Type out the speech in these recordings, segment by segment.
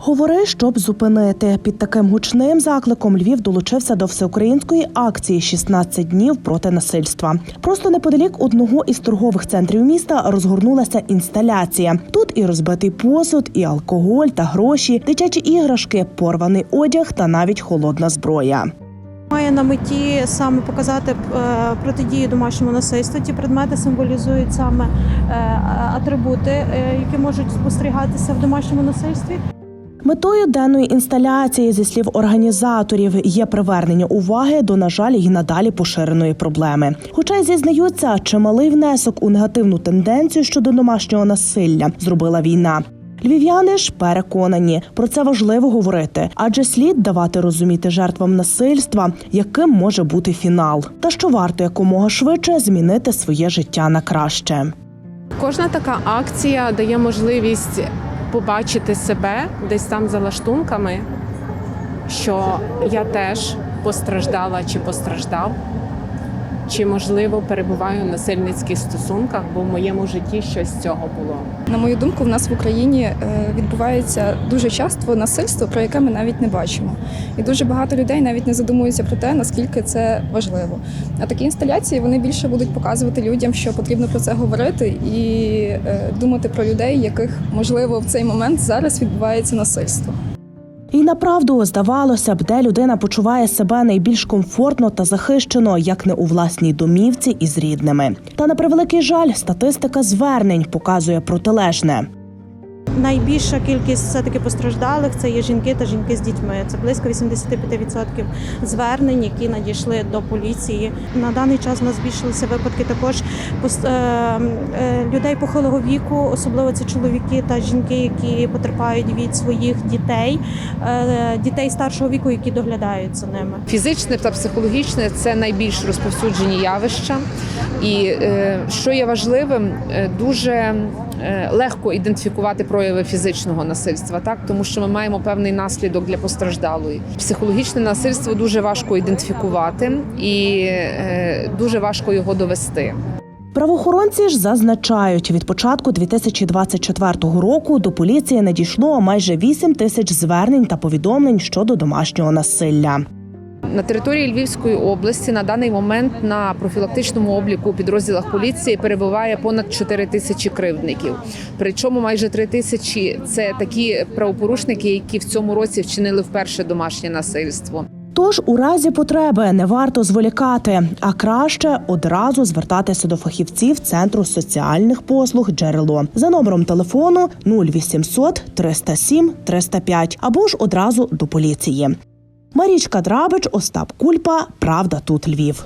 Говори, щоб зупинити. Під таким гучним закликом Львів долучився до всеукраїнської акції «16 днів проти насильства. Просто неподалік одного із торгових центрів міста розгорнулася інсталяція. Тут і розбитий посуд, і алкоголь та гроші, дитячі іграшки, порваний одяг та навіть холодна зброя. Має на меті саме показати е, протидію домашньому насильству. Ті предмети символізують саме е, атрибути, е, які можуть спостерігатися в домашньому насильстві. Метою денної інсталяції, зі слів організаторів, є привернення уваги до, на жаль, і надалі поширеної проблеми. Хоча й зізнаються, чималий внесок у негативну тенденцію щодо домашнього насилля зробила війна. Львів'яни ж переконані, про це важливо говорити, адже слід давати розуміти жертвам насильства, яким може бути фінал, та що варто якомога швидше змінити своє життя на краще. Кожна така акція дає можливість побачити себе десь там за лаштунками, що я теж постраждала чи постраждав, чи можливо перебуваю в насильницьких стосунках, бо в моєму житті щось з цього було. На мою думку, в нас в Україні е, відбувається дуже часто насильство, про яке ми навіть не бачимо. І дуже багато людей навіть не задумуються про те, наскільки це важливо. А такі інсталяції вони більше будуть показувати людям, що потрібно про це говорити, і е, думати про людей, яких можливо в цей момент зараз відбувається насильство. І направду здавалося б, де людина почуває себе найбільш комфортно та захищено, як не у власній домівці із рідними. Та на превеликий жаль, статистика звернень показує протилежне. Найбільша кількість все таки постраждалих це є жінки та жінки з дітьми. Це близько 85% звернень, які надійшли до поліції. На даний час у нас збільшилися випадки також е, е, людей похилого віку, особливо це чоловіки та жінки, які потерпають від своїх дітей, е, дітей старшого віку, які доглядають за ними. Фізичне та психологічне це найбільш розповсюджені явища. І що є важливим, дуже е, легко ідентифікувати прояви фізичного насильства, так тому що ми маємо певний наслідок для постраждалої. Психологічне насильство дуже важко ідентифікувати і е, дуже важко його довести. Правоохоронці ж зазначають, від початку 2024 року до поліції надійшло майже 8 тисяч звернень та повідомлень щодо домашнього насилля. На території Львівської області на даний момент на профілактичному обліку у підрозділах поліції перебуває понад 4 тисячі кривдників. Причому майже 3 тисячі це такі правопорушники, які в цьому році вчинили вперше домашнє насильство. Тож у разі потреби не варто зволікати, а краще одразу звертатися до фахівців центру соціальних послуг джерело за номером телефону 0800 307 305 або ж одразу до поліції. Марічка Драбич, Остап Кульпа. Правда, тут Львів.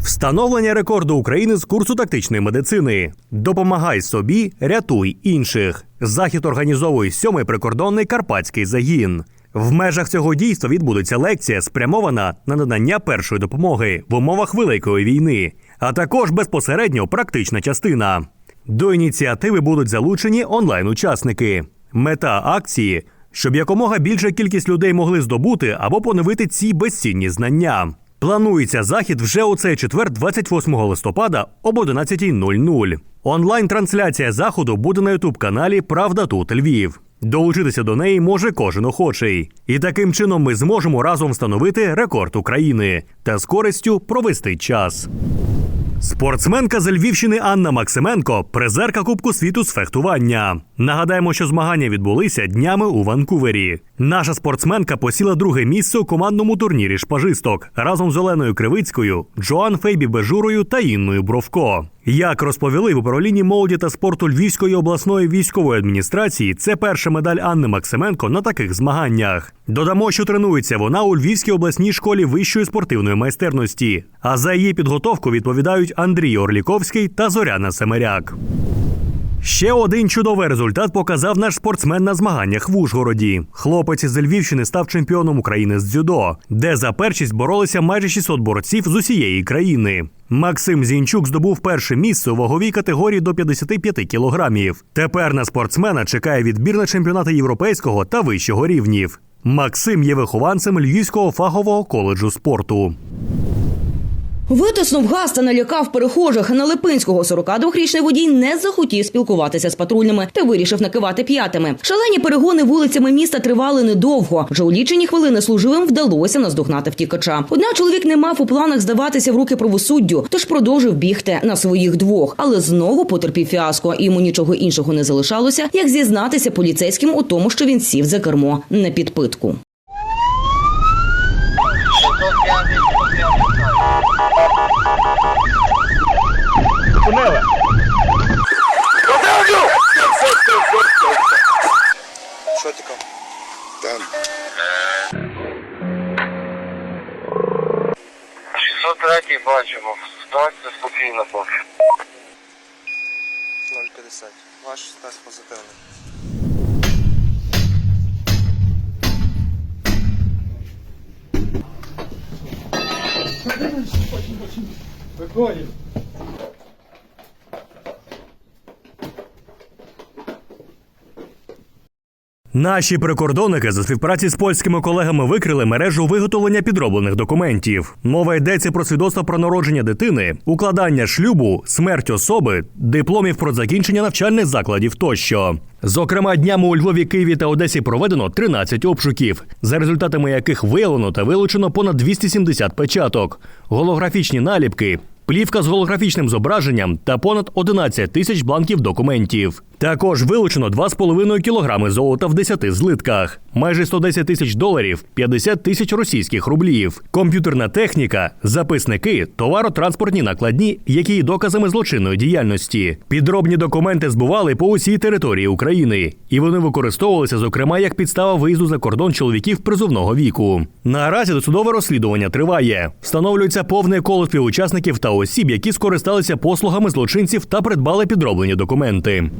Встановлення рекорду України з курсу тактичної медицини. Допомагай собі, рятуй інших. Захід організовує сьомий прикордонний карпатський загін. В межах цього дійства відбудеться лекція, спрямована на надання першої допомоги в умовах великої війни, а також безпосередньо практична частина. До ініціативи будуть залучені онлайн-учасники. Мета акції щоб якомога більша кількість людей могли здобути або поновити ці безцінні знання. Планується захід вже у цей четвер, 28 листопада об 11.00. Онлайн-трансляція заходу буде на ютуб-каналі Правда тут Львів. Долучитися до неї може кожен охочий. І таким чином ми зможемо разом встановити рекорд України та з користю провести час. Спортсменка з Львівщини Анна Максименко призерка Кубку світу з фехтування. Нагадаємо, що змагання відбулися днями у Ванкувері. Наша спортсменка посіла друге місце у командному турнірі шпажисток разом з Оленою Кривицькою, Джоан Фейбі Бежурою та Інною Бровко. Як розповіли в управлінні молоді та спорту Львівської обласної військової адміністрації, це перша медаль Анни Максименко на таких змаганнях. Додамо, що тренується вона у Львівській обласній школі вищої спортивної майстерності. А за її підготовку відповідають Андрій Орліковський та Зоряна Семеряк. Ще один чудовий результат показав наш спортсмен на змаганнях в Ужгороді. Хлопець із Львівщини став чемпіоном України з дзюдо, де за першість боролися майже 600 борців з усієї країни. Максим Зінчук здобув перше місце у ваговій категорії до 55 кілограмів. Тепер на спортсмена чекає відбір на чемпіонати європейського та вищого рівнів. Максим є вихованцем Львівського фахового коледжу спорту. Витиснув газ та налякав перехожих. На Липинського 42-річний водій не захотів спілкуватися з патрульними та вирішив накивати п'ятими. Шалені перегони вулицями міста тривали недовго. Вже у лічені хвилини служивим вдалося наздогнати втікача. Однак чоловік не мав у планах здаватися в руки правосуддю, тож продовжив бігти на своїх двох, але знову потерпів фіаско. Йому нічого іншого не залишалося, як зізнатися поліцейським у тому, що він сів за кермо на підпитку. Ситуація на поки. 050. Ваш тест позитивний. Наші прикордонники за співпраці з польськими колегами викрили мережу виготовлення підроблених документів. Мова йдеться про свідоцтво про народження дитини, укладання шлюбу, смерть особи, дипломів про закінчення навчальних закладів тощо. Зокрема, днями у Львові, Києві та Одесі проведено 13 обшуків, за результатами яких виявлено та вилучено понад 270 печаток, голографічні наліпки. Плівка з голографічним зображенням та понад 11 тисяч бланків документів. Також вилучено 2,5 кілограми золота в 10 злитках, майже 110 тисяч доларів, 50 тисяч російських рублів, комп'ютерна техніка, записники, товаротранспортні накладні, які є доказами злочинної діяльності. Підробні документи збували по усій території України, і вони використовувалися, зокрема, як підстава виїзду за кордон чоловіків призовного віку. Наразі досудове розслідування триває. Встановлюється повне коло співучасників та осіб, які скористалися послугами злочинців та придбали підроблені документи.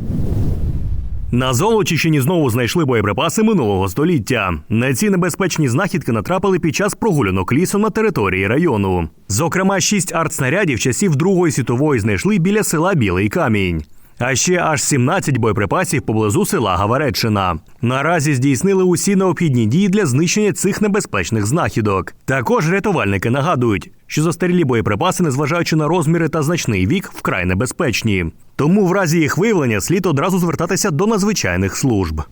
На Золочищині знову знайшли боєприпаси минулого століття. На ці небезпечні знахідки натрапили під час прогулянок лісом на території району. Зокрема, шість артснарядів часів Другої світової знайшли біля села Білий Камінь. А ще аж 17 боєприпасів поблизу села Гавареччина. Наразі здійснили усі необхідні дії для знищення цих небезпечних знахідок. Також рятувальники нагадують, що застарілі боєприпаси, незважаючи на розміри та значний вік, вкрай небезпечні. Тому в разі їх виявлення слід одразу звертатися до надзвичайних служб.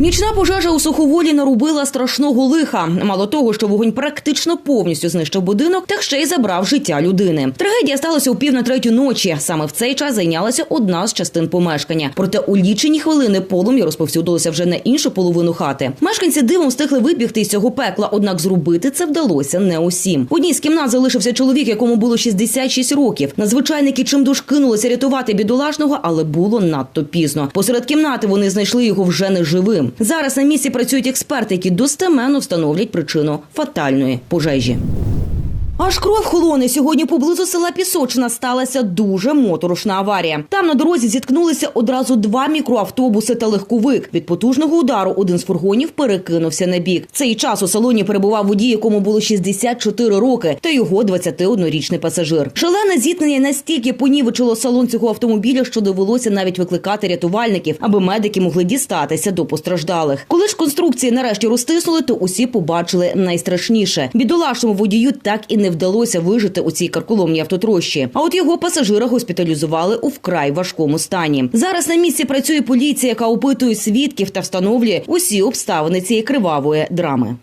Нічна пожежа у Суховолі нарубила страшного лиха. Мало того, що вогонь практично повністю знищив будинок, так ще й забрав життя людини. Трагедія сталася у пів на третю ночі. Саме в цей час зайнялася одна з частин помешкання. Проте у лічені хвилини полум'я розповсюдилося вже на іншу половину хати. Мешканці дивом встигли вибігти із цього пекла, однак зробити це вдалося не усім. В одній з кімнат залишився чоловік, якому було 66 років. Надзвичайники чимдуж кинулися рятувати бідолашного, але було надто пізно. Посеред кімнати вони знайшли його вже неживим. Зараз на місці працюють експерти, які достеменно встановлять причину фатальної пожежі. Аж кров холоне. Сьогодні поблизу села Пісочина сталася дуже моторошна аварія. Там на дорозі зіткнулися одразу два мікроавтобуси та легковик. Від потужного удару один з фургонів перекинувся на бік. Цей час у салоні перебував водій, якому було 64 роки, та його 21-річний пасажир. Шалене зіткнення настільки понівечило салон цього автомобіля, що довелося навіть викликати рятувальників, аби медики могли дістатися до постраждалих. Коли ж конструкції нарешті розтиснули, то усі побачили найстрашніше. Бідолашному водію так і не вдалося вижити у цій карколомній автотрощі. А от його пасажира госпіталізували у вкрай важкому стані. Зараз на місці працює поліція, яка опитує свідків та встановлює усі обставини цієї кривавої драми.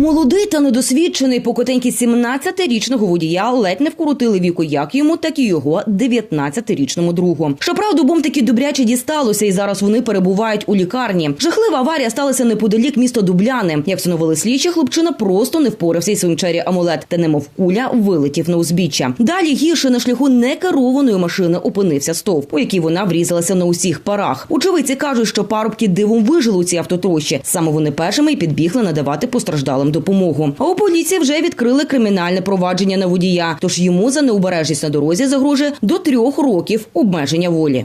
Молодий та недосвідчений покотенький 17-річного водія ледь не вкрутили віку як йому, так і його 19-річному другу. Щоправда, обом таки добряче дісталося, і зараз вони перебувають у лікарні. Жахлива аварія сталася неподалік міста Дубляни. Як встановили слідчі, хлопчина просто не впорався із своїм чері амулет та немов куля вилетів на узбіччя. Далі гірше на шляху некерованої машини опинився стовп, у який вона врізалася на усіх парах. Очевидці кажуть, що парубки дивом вижили у цій автотрощі. Саме вони першими й підбігли надавати постраждалим допомогу. А у поліції вже відкрили кримінальне провадження на водія. Тож йому за необережність на дорозі загрожує до трьох років обмеження волі.